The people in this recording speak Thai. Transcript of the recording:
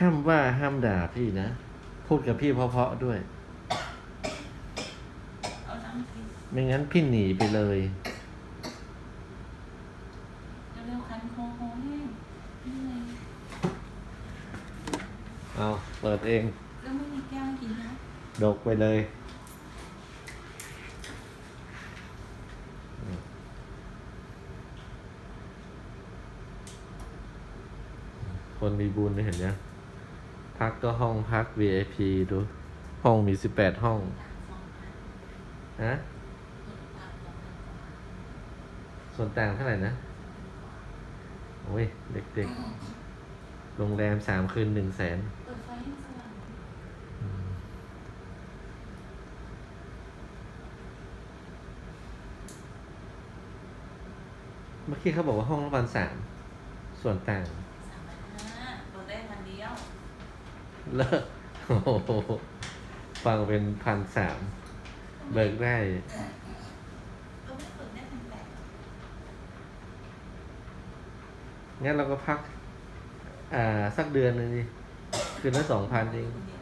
ห้ามว่าห้ามด่าพี่นะ พูดกับพี่เพราะๆด้วย เอาน้ำกินไม่งั้นพี่หนีไปเลย เร็วๆคันคอคอแห้งนี่เลยเอาเปิดเอง แล้วไม่มีแก้วให้กินนะดกไปเลยคนมีบุญเห็นยัง พักก็ห้องพัก VIP ดู ห้องมีสิบแปดห้อง ฮะ ส่วนต่างเท่าไหร่นะ โอ้ย เด็กๆ โรงแรมสามคืนหนึ่งแสนเปิดไฟให้สว่างเมื่อกี้เขาบอกว่าห้องละพันสาม ส่วนต่าง สามพันห้าเปิดได้พันเดียว เลิกโอ้โหฟังเป็นพันสามเบิกได้ก็ไม่เปิดได้พันแปดงั้นเราก็พัก อ่า สักเดือนหนึงดิคืนละสองพันเอง คนเดียว